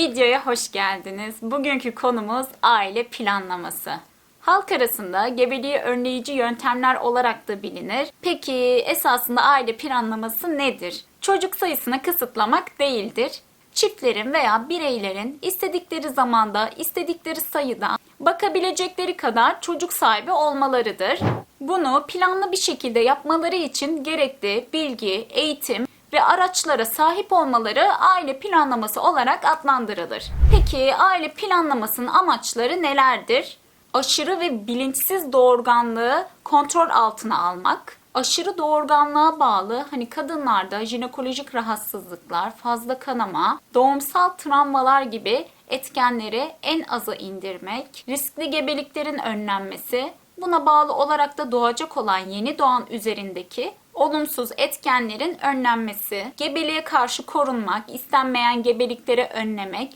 Videoya hoş geldiniz. Bugünkü konumuz aile planlaması. Halk arasında gebeliği önleyici yöntemler olarak da bilinir. Peki esasında aile planlaması nedir? Çocuk sayısını kısıtlamak değildir. Çiftlerin veya bireylerin istedikleri zamanda, istedikleri sayıda bakabilecekleri kadar çocuk sahibi olmalarıdır. Bunu planlı bir şekilde yapmaları için gerekli bilgi, eğitim ve araçlara sahip olmaları aile planlaması olarak adlandırılır. Peki aile planlamasının amaçları nelerdir? Aşırı ve bilinçsiz doğurganlığı kontrol altına almak, aşırı doğurganlığa bağlı hani kadınlarda jinekolojik rahatsızlıklar, fazla kanama, doğumsal travmalar gibi etkenleri en aza indirmek, riskli gebeliklerin önlenmesi, buna bağlı olarak da doğacak olan yeni doğan üzerindeki olumsuz etkenlerin önlenmesi, gebeliğe karşı korunmak, istenmeyen gebelikleri önlemek,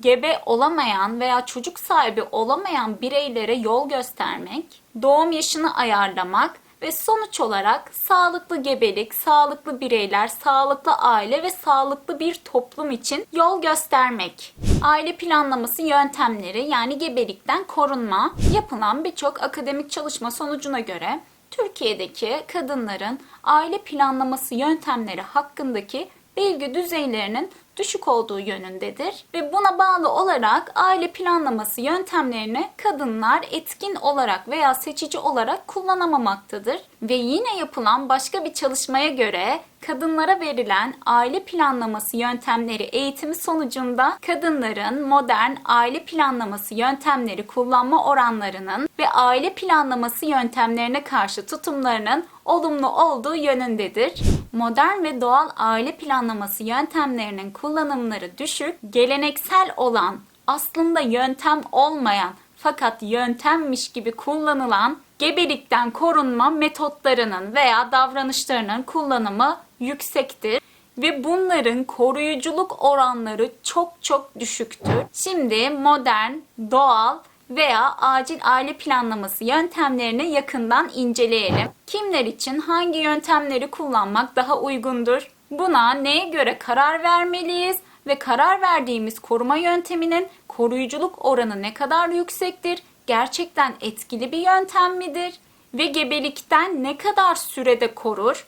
gebe olamayan veya çocuk sahibi olamayan bireylere yol göstermek, doğum yaşını ayarlamak ve sonuç olarak sağlıklı gebelik, sağlıklı bireyler, sağlıklı aile ve sağlıklı bir toplum için yol göstermek. Aile planlaması yöntemleri yani gebelikten korunma yapılan birçok akademik çalışma sonucuna göre Türkiye'deki kadınların aile planlaması yöntemleri hakkındaki bilgi düzeylerinin düşük olduğu yönündedir ve buna bağlı olarak aile planlaması yöntemlerini kadınlar etkin olarak veya seçici olarak kullanamamaktadır ve yine yapılan başka bir çalışmaya göre kadınlara verilen aile planlaması yöntemleri eğitimi sonucunda kadınların modern aile planlaması yöntemleri kullanma oranlarının ve aile planlaması yöntemlerine karşı tutumlarının olumlu olduğu yönündedir. Modern ve doğal aile planlaması yöntemlerinin kullanımları düşük, geleneksel olan, aslında yöntem olmayan fakat yöntemmiş gibi kullanılan gebelikten korunma metotlarının veya davranışlarının kullanımı yüksektir ve bunların koruyuculuk oranları çok çok düşüktür. Şimdi modern, doğal veya acil aile planlaması yöntemlerini yakından inceleyelim. Kimler için hangi yöntemleri kullanmak daha uygundur? Buna neye göre karar vermeliyiz ve karar verdiğimiz koruma yönteminin koruyuculuk oranı ne kadar yüksektir? Gerçekten etkili bir yöntem midir? Ve gebelikten ne kadar sürede korur?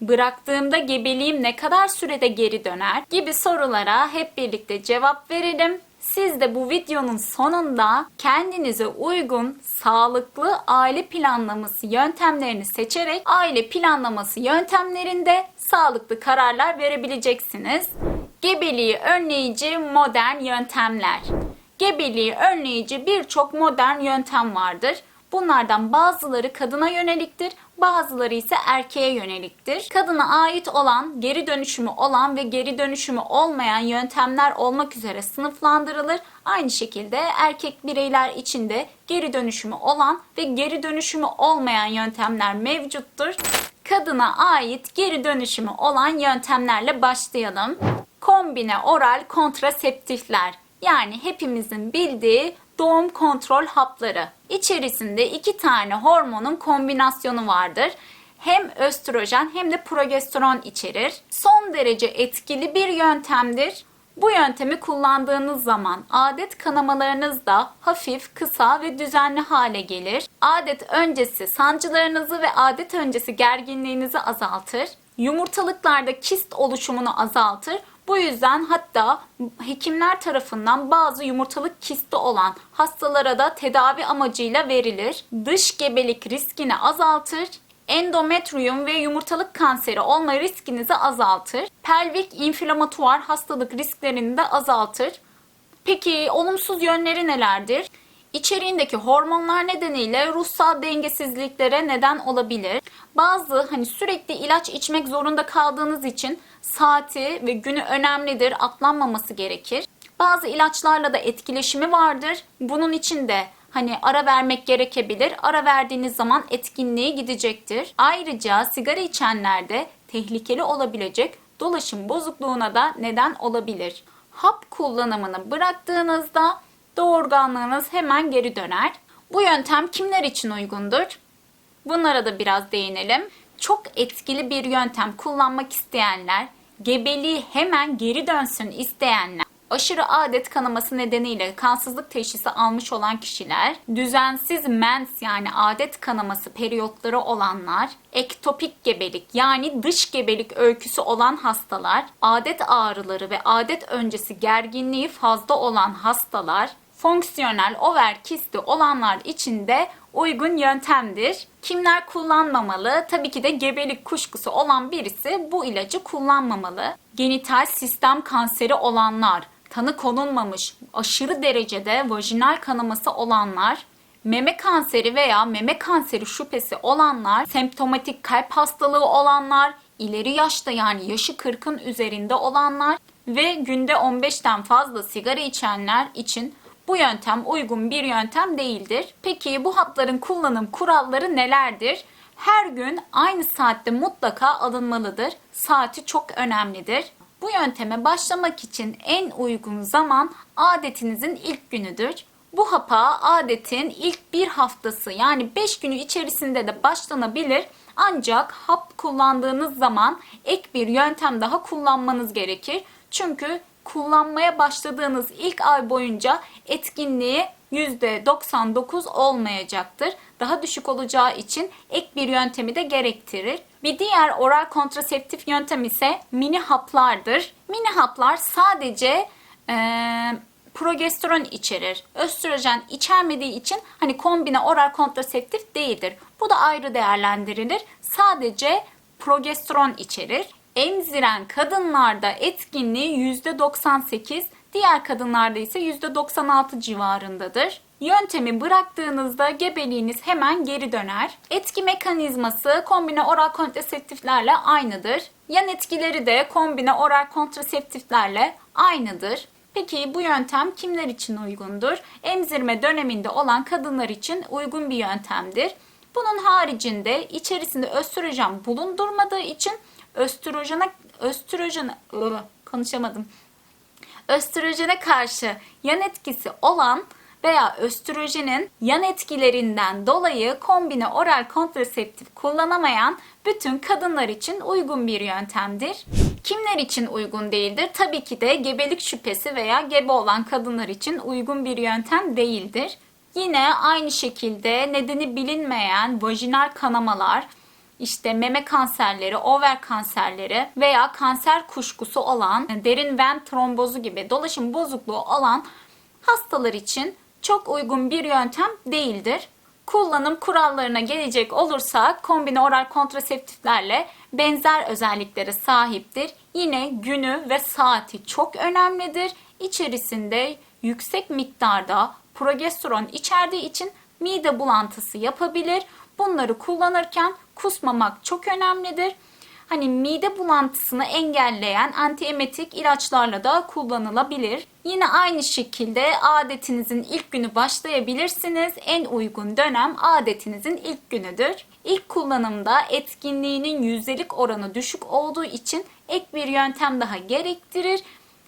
Bıraktığımda gebeliğim ne kadar sürede geri döner? Gibi sorulara hep birlikte cevap verelim. Siz de bu videonun sonunda kendinize uygun, sağlıklı aile planlaması yöntemlerini seçerek aile planlaması yöntemlerinde sağlıklı kararlar verebileceksiniz. Gebeliği önleyici modern yöntemler. Gebeliği önleyici birçok modern yöntem vardır. Bunlardan bazıları kadına yöneliktir, bazıları ise erkeğe yöneliktir. Kadına ait olan, geri dönüşümü olan ve geri dönüşümü olmayan yöntemler olmak üzere sınıflandırılır. Aynı şekilde erkek bireyler için de geri dönüşümü olan ve geri dönüşümü olmayan yöntemler mevcuttur. Kadına ait geri dönüşümü olan yöntemlerle başlayalım. Kombine oral kontraseptifler yani hepimizin bildiği doğum kontrol hapları. İçerisinde iki tane hormonun kombinasyonu vardır. Hem östrojen hem de progesteron içerir. Son derece etkili bir yöntemdir. Bu yöntemi kullandığınız zaman adet kanamalarınız da hafif, kısa ve düzenli hale gelir. Adet öncesi sancılarınızı ve adet öncesi gerginliğinizi azaltır. Yumurtalıklarda kist oluşumunu azaltır. Bu yüzden hatta hekimler tarafından bazı yumurtalık kisti olan hastalara da tedavi amacıyla verilir. Dış gebelik riskini azaltır. Endometrium ve yumurtalık kanseri olma riskinizi azaltır. Pelvik inflamatuar hastalık risklerini de azaltır. Peki olumsuz yönleri nelerdir? İçeriğindeki hormonlar nedeniyle ruhsal dengesizliklere neden olabilir. Bazı hani sürekli ilaç içmek zorunda kaldığınız için saati ve günü önemlidir, atlanmaması gerekir. Bazı ilaçlarla da etkileşimi vardır. Bunun için de hani ara vermek gerekebilir. Ara verdiğiniz zaman etkinliği gidecektir. Ayrıca sigara içenlerde tehlikeli olabilecek dolaşım bozukluğuna da neden olabilir. Hap kullanımını bıraktığınızda doğurganlığınız hemen geri döner. Bu yöntem kimler için uygundur? Bunlara da biraz değinelim. Çok etkili bir yöntem kullanmak isteyenler, gebeliği hemen geri dönsün isteyenler, aşırı adet kanaması nedeniyle kansızlık teşhisi almış olan kişiler, düzensiz mens yani adet kanaması periyotları olanlar, ektopik gebelik yani dış gebelik öyküsü olan hastalar, adet ağrıları ve adet öncesi gerginliği fazla olan hastalar, fonksiyonel over kisti olanlar için de uygun yöntemdir. Kimler kullanmamalı? Tabii ki de gebelik kuşkusu olan birisi bu ilacı kullanmamalı. Genital sistem kanseri olanlar, tanı konulmamış, aşırı derecede vajinal kanaması olanlar, meme kanseri veya meme kanseri şüphesi olanlar, semptomatik kalp hastalığı olanlar, ileri yaşta yani yaşı 40'ın üzerinde olanlar ve günde 15'ten fazla sigara içenler için bu yöntem uygun bir yöntem değildir. Peki bu hapların kullanım kuralları nelerdir? Her gün aynı saatte mutlaka alınmalıdır. Saati çok önemlidir. Bu yönteme başlamak için en uygun zaman adetinizin ilk günüdür. Bu hapa adetin ilk bir haftası yani 5 günü içerisinde de başlanabilir. Ancak hap kullandığınız zaman ek bir yöntem daha kullanmanız gerekir. Çünkü kullanmaya başladığınız ilk ay boyunca etkinliği %99 olmayacaktır. Daha düşük olacağı için ek bir yöntemi de gerektirir. Bir diğer oral kontraseptif yöntem ise mini haplardır. Mini haplar sadece eee progesteron içerir. Östrojen içermediği için hani kombine oral kontraseptif değildir. Bu da ayrı değerlendirilir. Sadece progesteron içerir. Emziren kadınlarda etkinliği %98, diğer kadınlarda ise %96 civarındadır. Yöntemi bıraktığınızda gebeliğiniz hemen geri döner. Etki mekanizması kombine oral kontraseptiflerle aynıdır. Yan etkileri de kombine oral kontraseptiflerle aynıdır. Peki bu yöntem kimler için uygundur? Emzirme döneminde olan kadınlar için uygun bir yöntemdir. Bunun haricinde içerisinde östrojen bulundurmadığı için östrojene östrojen Iı, konuşamadım. Östrojene karşı yan etkisi olan veya östrojenin yan etkilerinden dolayı kombine oral kontraseptif kullanamayan bütün kadınlar için uygun bir yöntemdir. Kimler için uygun değildir? Tabii ki de gebelik şüphesi veya gebe olan kadınlar için uygun bir yöntem değildir. Yine aynı şekilde nedeni bilinmeyen vajinal kanamalar, işte meme kanserleri, over kanserleri veya kanser kuşkusu olan derin ven trombozu gibi dolaşım bozukluğu olan hastalar için çok uygun bir yöntem değildir. Kullanım kurallarına gelecek olursak kombine oral kontraseptiflerle benzer özelliklere sahiptir. Yine günü ve saati çok önemlidir. İçerisinde yüksek miktarda progesteron içerdiği için mide bulantısı yapabilir. Bunları kullanırken kusmamak çok önemlidir. Hani mide bulantısını engelleyen antiemetik ilaçlarla da kullanılabilir. Yine aynı şekilde adetinizin ilk günü başlayabilirsiniz. En uygun dönem adetinizin ilk günüdür. İlk kullanımda etkinliğinin yüzdelik oranı düşük olduğu için ek bir yöntem daha gerektirir.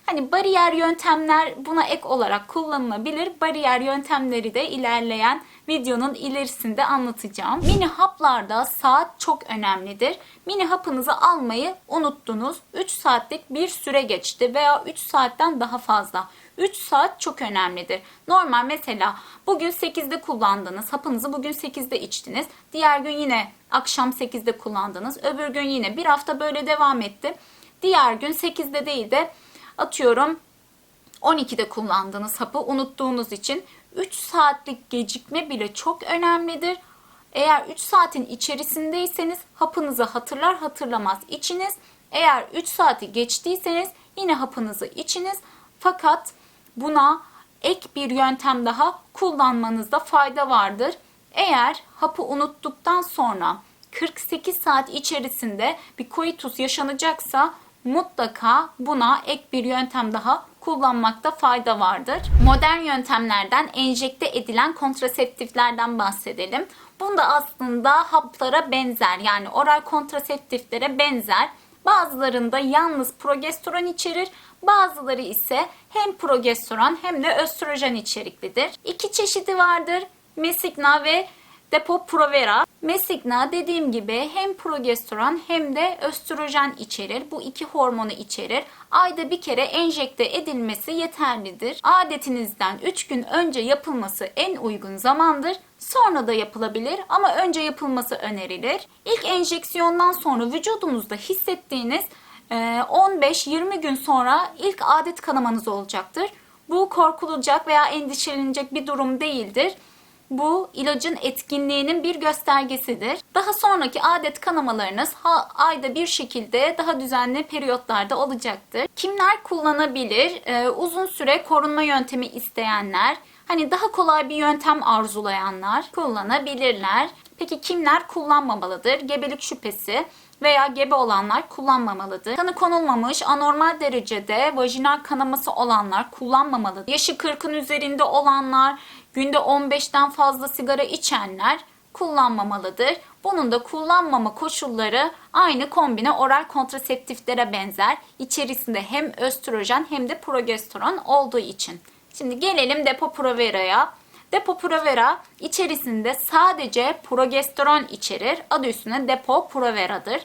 Hani bariyer yöntemler buna ek olarak kullanılabilir. Bariyer yöntemleri de ilerleyen videonun ilerisinde anlatacağım. Mini haplarda saat çok önemlidir. Mini hapınızı almayı unuttunuz. 3 saatlik bir süre geçti veya 3 saatten daha fazla. 3 saat çok önemlidir. Normal mesela bugün 8'de kullandınız. Hapınızı bugün 8'de içtiniz. Diğer gün yine akşam 8'de kullandınız. Öbür gün yine bir hafta böyle devam etti. Diğer gün 8'de değil de atıyorum 12'de kullandığınız hapı unuttuğunuz için 3 saatlik gecikme bile çok önemlidir. Eğer 3 saatin içerisindeyseniz hapınızı hatırlar hatırlamaz içiniz. Eğer 3 saati geçtiyseniz yine hapınızı içiniz. Fakat buna ek bir yöntem daha kullanmanızda fayda vardır. Eğer hapı unuttuktan sonra 48 saat içerisinde bir koitus yaşanacaksa mutlaka buna ek bir yöntem daha kullanmakta fayda vardır. Modern yöntemlerden enjekte edilen kontraseptiflerden bahsedelim. Bunda aslında haplara benzer yani oral kontraseptiflere benzer. Bazılarında yalnız progesteron içerir, bazıları ise hem progesteron hem de östrojen içeriklidir. İki çeşidi vardır. Mesigna ve Depo-Provera. Mesigna dediğim gibi hem progesteron hem de östrojen içerir. Bu iki hormonu içerir. Ayda bir kere enjekte edilmesi yeterlidir. Adetinizden 3 gün önce yapılması en uygun zamandır. Sonra da yapılabilir ama önce yapılması önerilir. İlk enjeksiyondan sonra vücudunuzda hissettiğiniz e, 15-20 gün sonra ilk adet kanamanız olacaktır. Bu korkulacak veya endişelenecek bir durum değildir. Bu ilacın etkinliğinin bir göstergesidir. Daha sonraki adet kanamalarınız ha, ayda bir şekilde daha düzenli periyotlarda olacaktır. Kimler kullanabilir? Ee, uzun süre korunma yöntemi isteyenler, hani daha kolay bir yöntem arzulayanlar kullanabilirler. Peki kimler kullanmamalıdır? Gebelik şüphesi veya gebe olanlar kullanmamalıdır. Tanı konulmamış anormal derecede vajinal kanaması olanlar kullanmamalıdır. Yaşı 40'ın üzerinde olanlar, günde 15'ten fazla sigara içenler kullanmamalıdır. Bunun da kullanmama koşulları aynı kombine oral kontraseptiflere benzer. İçerisinde hem östrojen hem de progesteron olduğu için. Şimdi gelelim Depo-Provera'ya. Depo-Provera içerisinde sadece progesteron içerir. Adı üstünde Depo-Provera'dır.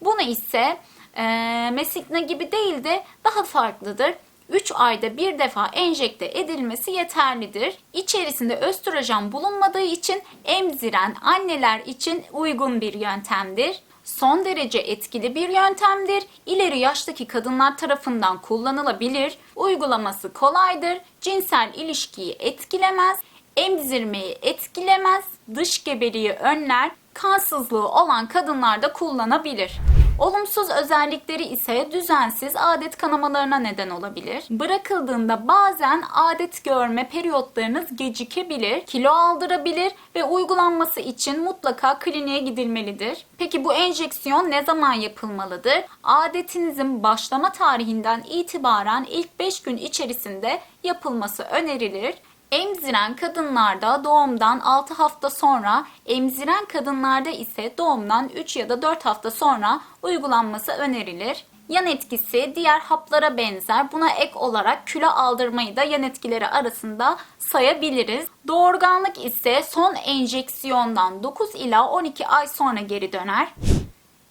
Bunu ise e, Mesigna gibi değil de daha farklıdır. 3 ayda bir defa enjekte edilmesi yeterlidir. İçerisinde östrojen bulunmadığı için emziren anneler için uygun bir yöntemdir. Son derece etkili bir yöntemdir. İleri yaştaki kadınlar tarafından kullanılabilir. Uygulaması kolaydır. Cinsel ilişkiyi etkilemez. Emzirmeyi etkilemez. Dış gebeliği önler. Kansızlığı olan kadınlar da kullanabilir. Olumsuz özellikleri ise düzensiz adet kanamalarına neden olabilir. Bırakıldığında bazen adet görme periyotlarınız gecikebilir, kilo aldırabilir ve uygulanması için mutlaka kliniğe gidilmelidir. Peki bu enjeksiyon ne zaman yapılmalıdır? Adetinizin başlama tarihinden itibaren ilk 5 gün içerisinde yapılması önerilir. Emziren kadınlarda doğumdan 6 hafta sonra, emziren kadınlarda ise doğumdan 3 ya da 4 hafta sonra uygulanması önerilir. Yan etkisi diğer haplara benzer. Buna ek olarak kilo aldırmayı da yan etkileri arasında sayabiliriz. Doğurganlık ise son enjeksiyondan 9 ila 12 ay sonra geri döner.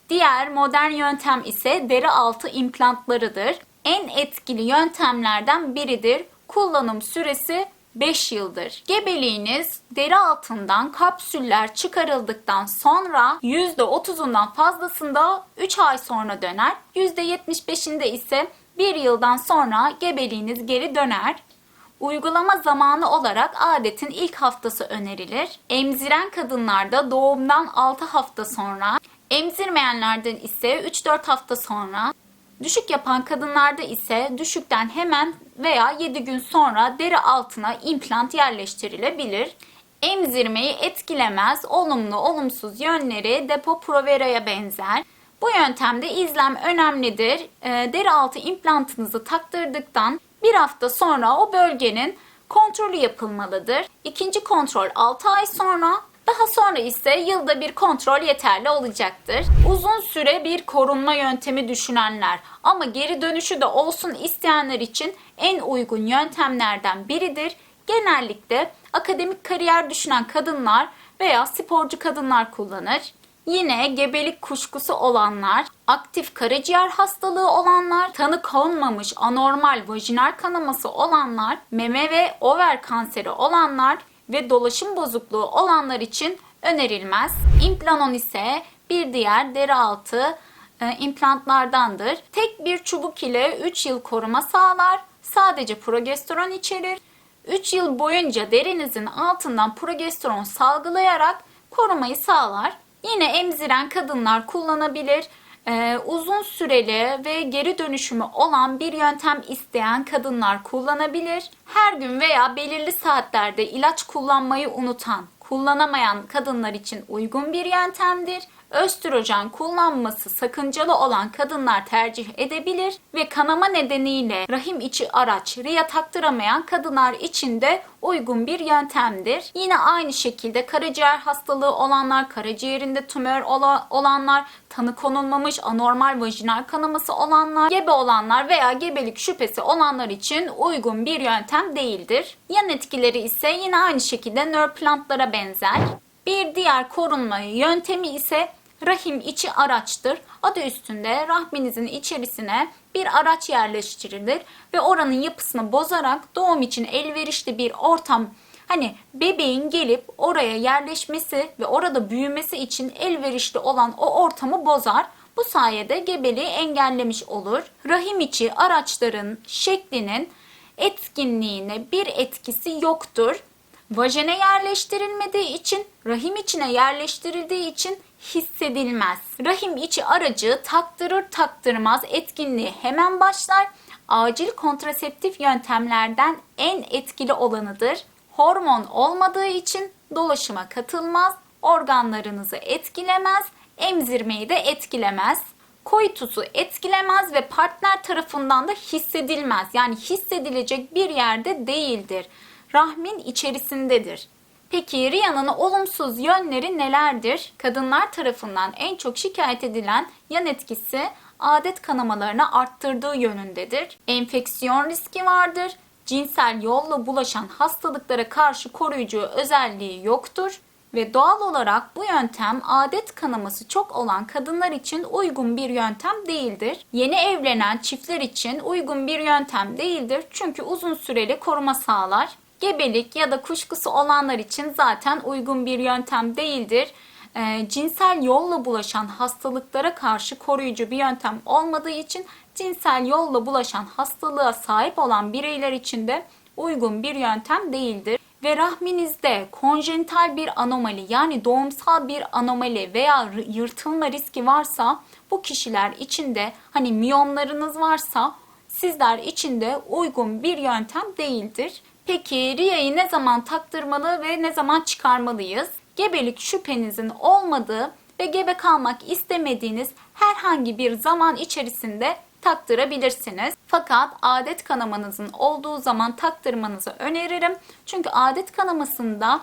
Diğer modern yöntem ise deri altı implantlarıdır. En etkili yöntemlerden biridir. Kullanım süresi 5 yıldır. Gebeliğiniz deri altından kapsüller çıkarıldıktan sonra %30'undan fazlasında 3 ay sonra döner. %75'inde ise 1 yıldan sonra gebeliğiniz geri döner. Uygulama zamanı olarak adetin ilk haftası önerilir. Emziren kadınlarda doğumdan 6 hafta sonra, emzirmeyenlerden ise 3-4 hafta sonra, Düşük yapan kadınlarda ise düşükten hemen veya 7 gün sonra deri altına implant yerleştirilebilir. Emzirmeyi etkilemez, olumlu olumsuz yönleri depo provera'ya benzer. Bu yöntemde izlem önemlidir. E, deri altı implantınızı taktırdıktan bir hafta sonra o bölgenin kontrolü yapılmalıdır. İkinci kontrol 6 ay sonra, daha sonra ise yılda bir kontrol yeterli olacaktır. Uzun süre bir korunma yöntemi düşünenler ama geri dönüşü de olsun isteyenler için en uygun yöntemlerden biridir. Genellikle akademik kariyer düşünen kadınlar veya sporcu kadınlar kullanır. Yine gebelik kuşkusu olanlar, aktif karaciğer hastalığı olanlar, tanı konmamış anormal vajinal kanaması olanlar, meme ve over kanseri olanlar ve dolaşım bozukluğu olanlar için önerilmez. İmplanon ise bir diğer deri altı e, implantlardandır. Tek bir çubuk ile 3 yıl koruma sağlar. Sadece progesteron içerir. 3 yıl boyunca derinizin altından progesteron salgılayarak korumayı sağlar. Yine emziren kadınlar kullanabilir. Ee, uzun süreli ve geri dönüşümü olan bir yöntem isteyen kadınlar kullanabilir. Her gün veya belirli saatlerde ilaç kullanmayı unutan, kullanamayan kadınlar için uygun bir yöntemdir östrojen kullanması sakıncalı olan kadınlar tercih edebilir ve kanama nedeniyle rahim içi araç RIA taktıramayan kadınlar için de uygun bir yöntemdir. Yine aynı şekilde karaciğer hastalığı olanlar, karaciğerinde tümör olanlar, tanı konulmamış anormal vajinal kanaması olanlar, gebe olanlar veya gebelik şüphesi olanlar için uygun bir yöntem değildir. Yan etkileri ise yine aynı şekilde nörplantlara benzer. Bir diğer korunma yöntemi ise rahim içi araçtır. Adı üstünde rahminizin içerisine bir araç yerleştirilir ve oranın yapısını bozarak doğum için elverişli bir ortam Hani bebeğin gelip oraya yerleşmesi ve orada büyümesi için elverişli olan o ortamı bozar. Bu sayede gebeliği engellemiş olur. Rahim içi araçların şeklinin etkinliğine bir etkisi yoktur. Vajene yerleştirilmediği için, rahim içine yerleştirildiği için hissedilmez. Rahim içi aracı taktırır taktırmaz etkinliği hemen başlar. Acil kontraseptif yöntemlerden en etkili olanıdır. Hormon olmadığı için dolaşıma katılmaz, organlarınızı etkilemez, emzirmeyi de etkilemez. Koitusu etkilemez ve partner tarafından da hissedilmez. Yani hissedilecek bir yerde değildir. Rahmin içerisindedir. Peki Riya'nın olumsuz yönleri nelerdir? Kadınlar tarafından en çok şikayet edilen yan etkisi adet kanamalarını arttırdığı yönündedir. Enfeksiyon riski vardır. Cinsel yolla bulaşan hastalıklara karşı koruyucu özelliği yoktur ve doğal olarak bu yöntem adet kanaması çok olan kadınlar için uygun bir yöntem değildir. Yeni evlenen çiftler için uygun bir yöntem değildir çünkü uzun süreli koruma sağlar. Gebelik ya da kuşkusu olanlar için zaten uygun bir yöntem değildir. Ee, cinsel yolla bulaşan hastalıklara karşı koruyucu bir yöntem olmadığı için cinsel yolla bulaşan hastalığa sahip olan bireyler için de uygun bir yöntem değildir. Ve rahminizde konjenital bir anomali yani doğumsal bir anomali veya yırtılma riski varsa bu kişiler için de hani miyomlarınız varsa sizler için de uygun bir yöntem değildir. Peki Riya'yı ne zaman taktırmalı ve ne zaman çıkarmalıyız? Gebelik şüphenizin olmadığı ve gebe kalmak istemediğiniz herhangi bir zaman içerisinde taktırabilirsiniz. Fakat adet kanamanızın olduğu zaman taktırmanızı öneririm. Çünkü adet kanamasında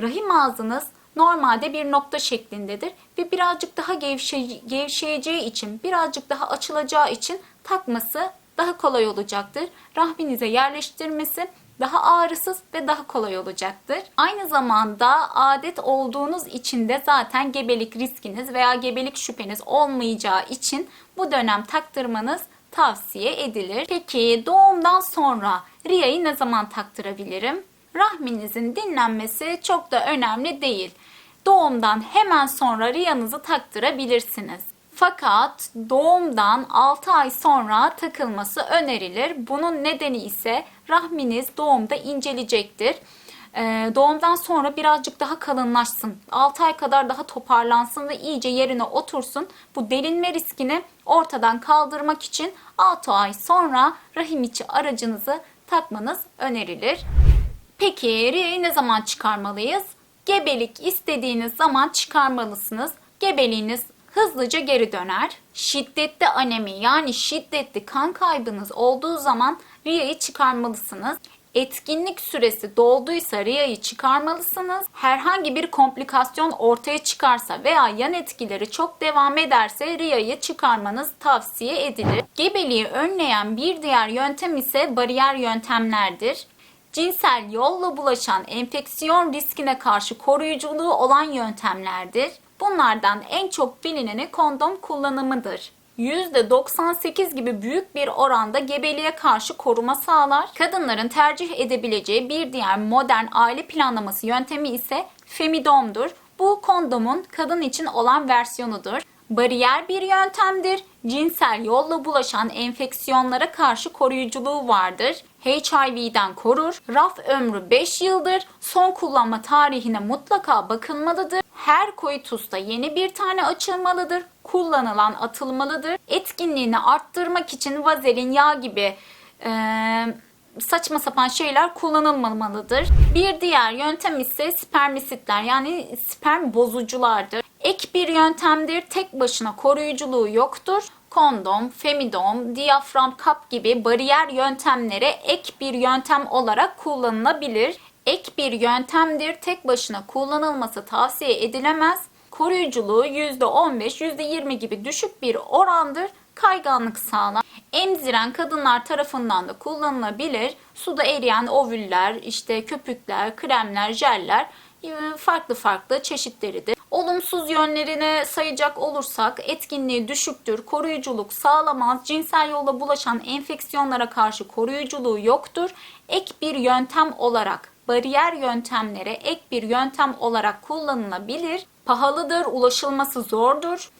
rahim ağzınız normalde bir nokta şeklindedir ve birazcık daha gevşe, gevşeyeceği için, birazcık daha açılacağı için takması daha kolay olacaktır. Rahminize yerleştirmesi daha ağrısız ve daha kolay olacaktır. Aynı zamanda adet olduğunuz için de zaten gebelik riskiniz veya gebelik şüpheniz olmayacağı için bu dönem taktırmanız tavsiye edilir. Peki doğumdan sonra Riya'yı ne zaman taktırabilirim? Rahminizin dinlenmesi çok da önemli değil. Doğumdan hemen sonra Riya'nızı taktırabilirsiniz. Fakat doğumdan 6 ay sonra takılması önerilir. Bunun nedeni ise rahminiz doğumda incelecektir. Ee, doğumdan sonra birazcık daha kalınlaşsın. 6 ay kadar daha toparlansın ve iyice yerine otursun. Bu delinme riskini ortadan kaldırmak için 6 ay sonra rahim içi aracınızı takmanız önerilir. Peki Riya'yı ne zaman çıkarmalıyız? Gebelik istediğiniz zaman çıkarmalısınız. Gebeliğiniz hızlıca geri döner. Şiddetli anemi yani şiddetli kan kaybınız olduğu zaman Riya'yı çıkarmalısınız. Etkinlik süresi dolduysa Riya'yı çıkarmalısınız. Herhangi bir komplikasyon ortaya çıkarsa veya yan etkileri çok devam ederse Riya'yı çıkarmanız tavsiye edilir. Gebeliği önleyen bir diğer yöntem ise bariyer yöntemlerdir. Cinsel yolla bulaşan enfeksiyon riskine karşı koruyuculuğu olan yöntemlerdir. Bunlardan en çok bilineni kondom kullanımıdır. %98 gibi büyük bir oranda gebeliğe karşı koruma sağlar. Kadınların tercih edebileceği bir diğer modern aile planlaması yöntemi ise Femidom'dur. Bu kondomun kadın için olan versiyonudur. Bariyer bir yöntemdir. Cinsel yolla bulaşan enfeksiyonlara karşı koruyuculuğu vardır. HIV'den korur. Raf ömrü 5 yıldır. Son kullanma tarihine mutlaka bakılmalıdır. Her koitusta yeni bir tane açılmalıdır. Kullanılan atılmalıdır. Etkinliğini arttırmak için vazelin, yağ gibi ee, saçma sapan şeyler kullanılmamalıdır. Bir diğer yöntem ise spermisitler yani sperm bozuculardır. Ek bir yöntemdir. Tek başına koruyuculuğu yoktur. Kondom, femidom, diyafram kap gibi bariyer yöntemlere ek bir yöntem olarak kullanılabilir. Ek bir yöntemdir. Tek başına kullanılması tavsiye edilemez. Koruyuculuğu %15, %20 gibi düşük bir orandır kayganlık sağlar. Emziren kadınlar tarafından da kullanılabilir. Suda eriyen ovüller, işte köpükler, kremler, jeller e, farklı farklı çeşitleridir. Olumsuz yönlerini sayacak olursak etkinliği düşüktür, koruyuculuk sağlamaz, cinsel yolla bulaşan enfeksiyonlara karşı koruyuculuğu yoktur. Ek bir yöntem olarak bariyer yöntemlere ek bir yöntem olarak kullanılabilir. Pahalıdır, ulaşılması zordur.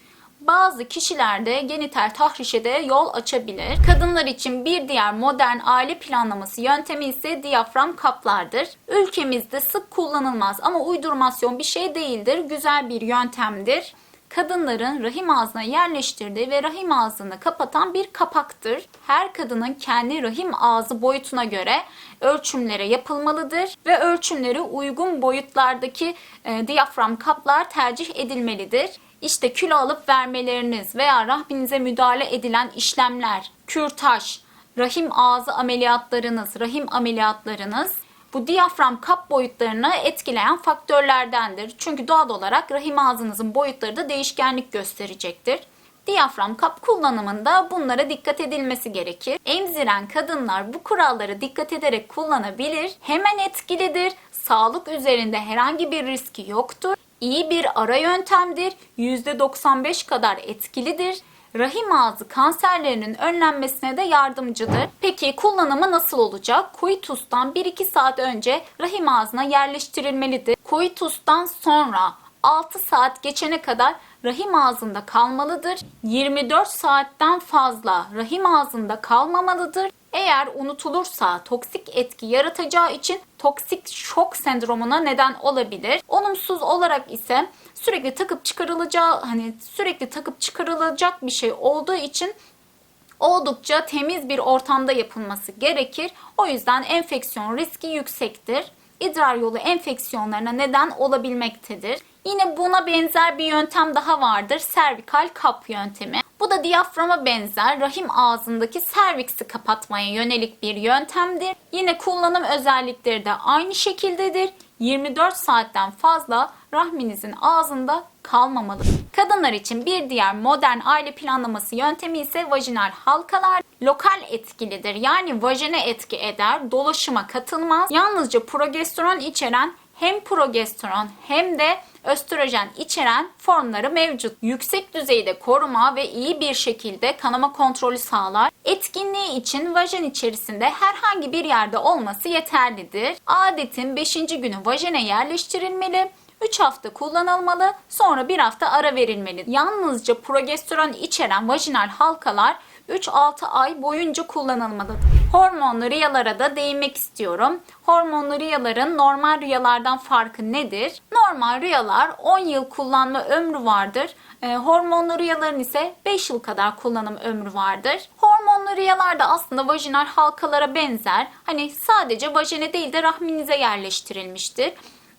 Bazı kişilerde genital tahrişe de yol açabilir. Kadınlar için bir diğer modern aile planlaması yöntemi ise diyafram kaplardır. Ülkemizde sık kullanılmaz ama uydurmasyon bir şey değildir. Güzel bir yöntemdir. Kadınların rahim ağzına yerleştirdiği ve rahim ağzını kapatan bir kapaktır. Her kadının kendi rahim ağzı boyutuna göre ölçümlere yapılmalıdır ve ölçümleri uygun boyutlardaki e, diyafram kaplar tercih edilmelidir. İşte kilo alıp vermeleriniz veya rahminize müdahale edilen işlemler, kürtaj, rahim ağzı ameliyatlarınız, rahim ameliyatlarınız bu diyafram kap boyutlarını etkileyen faktörlerdendir. Çünkü doğal olarak rahim ağzınızın boyutları da değişkenlik gösterecektir. Diyafram kap kullanımında bunlara dikkat edilmesi gerekir. Emziren kadınlar bu kuralları dikkat ederek kullanabilir. Hemen etkilidir. Sağlık üzerinde herhangi bir riski yoktur. İyi bir ara yöntemdir. %95 kadar etkilidir. Rahim ağzı kanserlerinin önlenmesine de yardımcıdır. Peki kullanımı nasıl olacak? Koitus'tan 1-2 saat önce rahim ağzına yerleştirilmelidir. Koitus'tan sonra 6 saat geçene kadar rahim ağzında kalmalıdır. 24 saatten fazla rahim ağzında kalmamalıdır. Eğer unutulursa toksik etki yaratacağı için toksik şok sendromuna neden olabilir. Olumsuz olarak ise sürekli takıp çıkarılacağı hani sürekli takıp çıkarılacak bir şey olduğu için oldukça temiz bir ortamda yapılması gerekir. O yüzden enfeksiyon riski yüksektir. İdrar yolu enfeksiyonlarına neden olabilmektedir. Yine buna benzer bir yöntem daha vardır. Servikal kap yöntemi. Bu da diyaframa benzer rahim ağzındaki serviksi kapatmaya yönelik bir yöntemdir. Yine kullanım özellikleri de aynı şekildedir. 24 saatten fazla rahminizin ağzında kalmamalıdır. Kadınlar için bir diğer modern aile planlaması yöntemi ise vajinal halkalar. Lokal etkilidir. Yani vajene etki eder, dolaşıma katılmaz. Yalnızca progesteron içeren hem progesteron hem de östrojen içeren formları mevcut. Yüksek düzeyde koruma ve iyi bir şekilde kanama kontrolü sağlar. Etkinliği için vajen içerisinde herhangi bir yerde olması yeterlidir. Adetin 5. günü vajene yerleştirilmeli. 3 hafta kullanılmalı, sonra 1 hafta ara verilmeli. Yalnızca progesteron içeren vajinal halkalar 3-6 ay boyunca kullanılmalıdır. Hormonlu riyalara da değinmek istiyorum. Hormonlu riyaların normal riyalardan farkı nedir? Normal riyalar 10 yıl kullanma ömrü vardır. E, hormonlu riyaların ise 5 yıl kadar kullanım ömrü vardır. Hormonlu riyalar da aslında vajinal halkalara benzer. Hani sadece vajene değil de rahminize yerleştirilmiştir.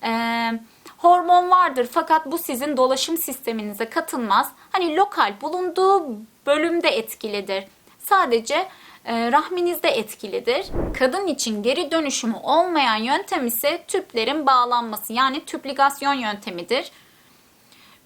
Eee hormon vardır fakat bu sizin dolaşım sisteminize katılmaz. Hani lokal bulunduğu bölümde etkilidir. Sadece e, rahminizde etkilidir. Kadın için geri dönüşümü olmayan yöntem ise tüplerin bağlanması yani tüpligasyon yöntemidir.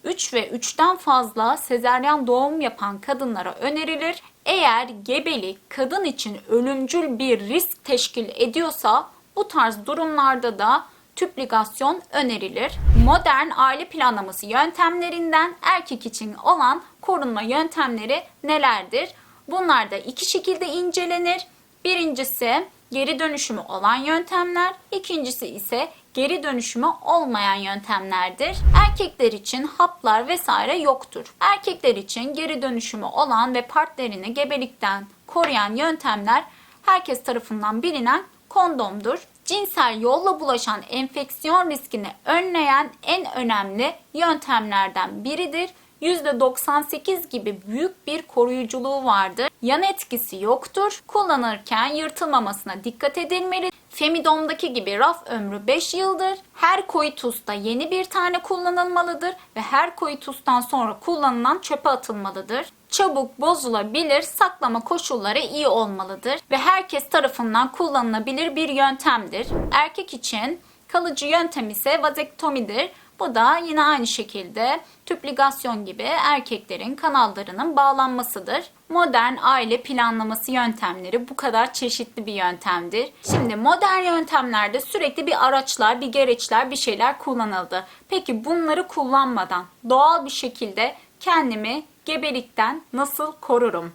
3 ve 3'ten fazla sezeryan doğum yapan kadınlara önerilir. Eğer gebelik kadın için ölümcül bir risk teşkil ediyorsa bu tarz durumlarda da tüpligasyon önerilir. Modern aile planlaması yöntemlerinden erkek için olan korunma yöntemleri nelerdir? Bunlar da iki şekilde incelenir. Birincisi geri dönüşümü olan yöntemler, ikincisi ise geri dönüşümü olmayan yöntemlerdir. Erkekler için haplar vesaire yoktur. Erkekler için geri dönüşümü olan ve partnerini gebelikten koruyan yöntemler herkes tarafından bilinen kondomdur. Cinsel yolla bulaşan enfeksiyon riskini önleyen en önemli yöntemlerden biridir. %98 gibi büyük bir koruyuculuğu vardır. Yan etkisi yoktur. Kullanırken yırtılmamasına dikkat edilmeli. Femidom'daki gibi raf ömrü 5 yıldır. Her koitusta yeni bir tane kullanılmalıdır ve her koitustan sonra kullanılan çöpe atılmalıdır. Çabuk bozulabilir, saklama koşulları iyi olmalıdır ve herkes tarafından kullanılabilir bir yöntemdir. Erkek için kalıcı yöntem ise vazektomidir. Bu da yine aynı şekilde tüp ligasyon gibi erkeklerin kanallarının bağlanmasıdır. modern aile planlaması yöntemleri bu kadar çeşitli bir yöntemdir. Şimdi modern yöntemlerde sürekli bir araçlar, bir gereçler, bir şeyler kullanıldı. Peki bunları kullanmadan doğal bir şekilde kendimi gebelikten nasıl korurum?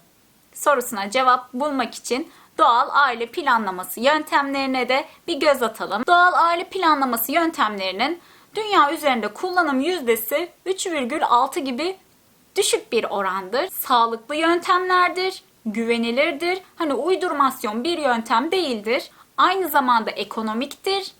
sorusuna cevap bulmak için doğal aile planlaması yöntemlerine de bir göz atalım. Doğal aile planlaması yöntemlerinin dünya üzerinde kullanım yüzdesi 3,6 gibi düşük bir orandır. Sağlıklı yöntemlerdir, güvenilirdir. Hani uydurmasyon bir yöntem değildir. Aynı zamanda ekonomiktir.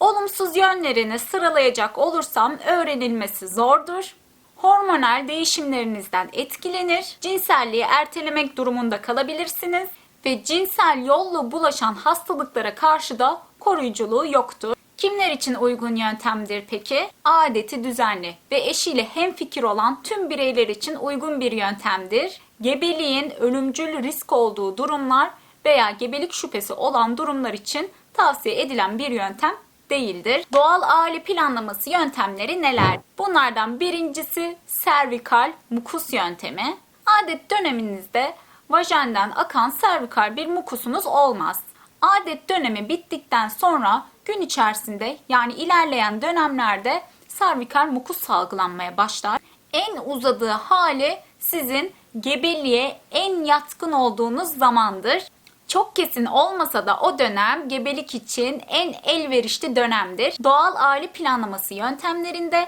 Olumsuz yönlerini sıralayacak olursam öğrenilmesi zordur. Hormonal değişimlerinizden etkilenir. Cinselliği ertelemek durumunda kalabilirsiniz ve cinsel yolla bulaşan hastalıklara karşı da koruyuculuğu yoktur. Kimler için uygun yöntemdir peki? Adeti düzenli ve eşiyle hemfikir olan tüm bireyler için uygun bir yöntemdir. Gebeliğin ölümcül risk olduğu durumlar veya gebelik şüphesi olan durumlar için tavsiye edilen bir yöntem değildir. Doğal aile planlaması yöntemleri neler? Bunlardan birincisi servikal mukus yöntemi. Adet döneminizde vajenden akan servikal bir mukusunuz olmaz. Adet dönemi bittikten sonra gün içerisinde yani ilerleyen dönemlerde servikal mukus salgılanmaya başlar. En uzadığı hali sizin gebeliğe en yatkın olduğunuz zamandır. Çok kesin olmasa da o dönem gebelik için en elverişli dönemdir. Doğal aile planlaması yöntemlerinde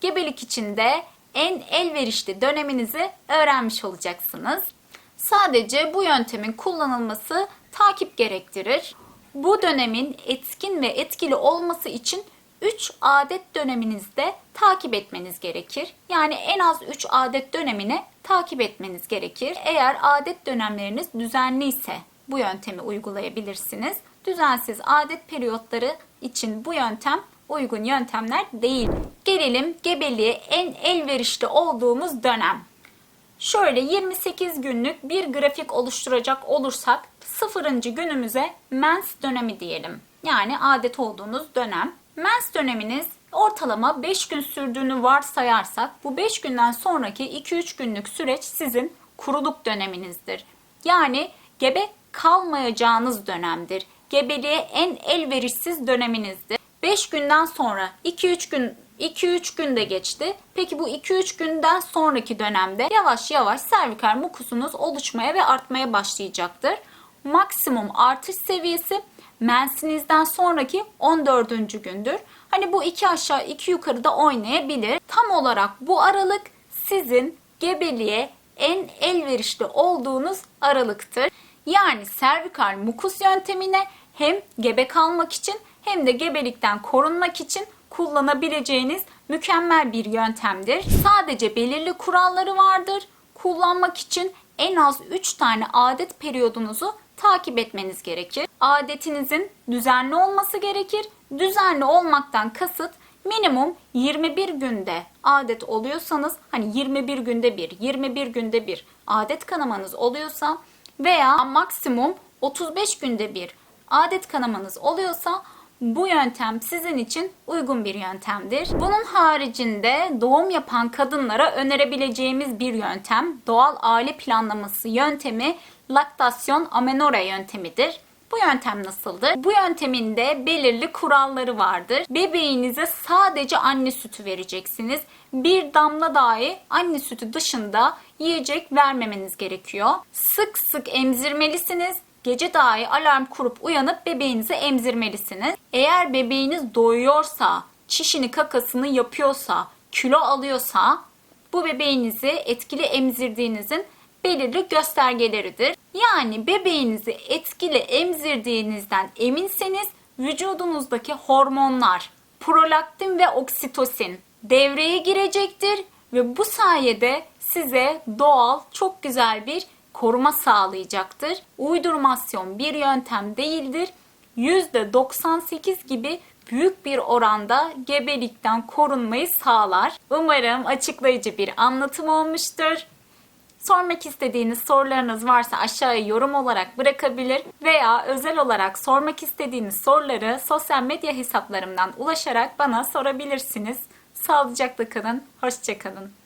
gebelik için de en elverişli döneminizi öğrenmiş olacaksınız. Sadece bu yöntemin kullanılması takip gerektirir. Bu dönemin etkin ve etkili olması için 3 adet döneminizde takip etmeniz gerekir. Yani en az 3 adet dönemini takip etmeniz gerekir. Eğer adet dönemleriniz düzenli ise bu yöntemi uygulayabilirsiniz. Düzensiz adet periyotları için bu yöntem uygun yöntemler değil. Gelelim gebeliğe en elverişli olduğumuz dönem. Şöyle 28 günlük bir grafik oluşturacak olursak 0. günümüze mens dönemi diyelim. Yani adet olduğunuz dönem. Mens döneminiz ortalama 5 gün sürdüğünü varsayarsak bu 5 günden sonraki 2-3 günlük süreç sizin kuruluk döneminizdir. Yani gebe kalmayacağınız dönemdir. Gebeliğe en elverişsiz döneminizdir. 5 günden sonra 2-3 gün 2-3 günde geçti. Peki bu 2-3 günden sonraki dönemde yavaş yavaş servikal mukusunuz oluşmaya ve artmaya başlayacaktır. Maksimum artış seviyesi mensinizden sonraki 14. gündür. Hani bu iki aşağı iki yukarıda oynayabilir. Tam olarak bu aralık sizin gebeliğe en elverişli olduğunuz aralıktır. Yani servikal mukus yöntemine hem gebe kalmak için hem de gebelikten korunmak için kullanabileceğiniz mükemmel bir yöntemdir. Sadece belirli kuralları vardır. Kullanmak için en az 3 tane adet periyodunuzu takip etmeniz gerekir. Adetinizin düzenli olması gerekir. Düzenli olmaktan kasıt minimum 21 günde adet oluyorsanız hani 21 günde bir, 21 günde bir adet kanamanız oluyorsa veya maksimum 35 günde bir adet kanamanız oluyorsa bu yöntem sizin için uygun bir yöntemdir. Bunun haricinde doğum yapan kadınlara önerebileceğimiz bir yöntem doğal aile planlaması yöntemi laktasyon amenorre yöntemidir. Bu yöntem nasıldır? Bu yöntemin de belirli kuralları vardır. Bebeğinize sadece anne sütü vereceksiniz. Bir damla dahi anne sütü dışında yiyecek vermemeniz gerekiyor. Sık sık emzirmelisiniz. Gece dahi alarm kurup uyanıp bebeğinizi emzirmelisiniz. Eğer bebeğiniz doyuyorsa, çişini kakasını yapıyorsa, kilo alıyorsa bu bebeğinizi etkili emzirdiğinizin belirli göstergeleridir. Yani bebeğinizi etkili emzirdiğinizden eminseniz vücudunuzdaki hormonlar, prolaktin ve oksitosin devreye girecektir ve bu sayede size doğal çok güzel bir koruma sağlayacaktır. Uydurmasyon bir yöntem değildir. %98 gibi büyük bir oranda gebelikten korunmayı sağlar. Umarım açıklayıcı bir anlatım olmuştur. Sormak istediğiniz sorularınız varsa aşağıya yorum olarak bırakabilir veya özel olarak sormak istediğiniz soruları sosyal medya hesaplarımdan ulaşarak bana sorabilirsiniz. Sağlıcakla kalın, hoşçakalın.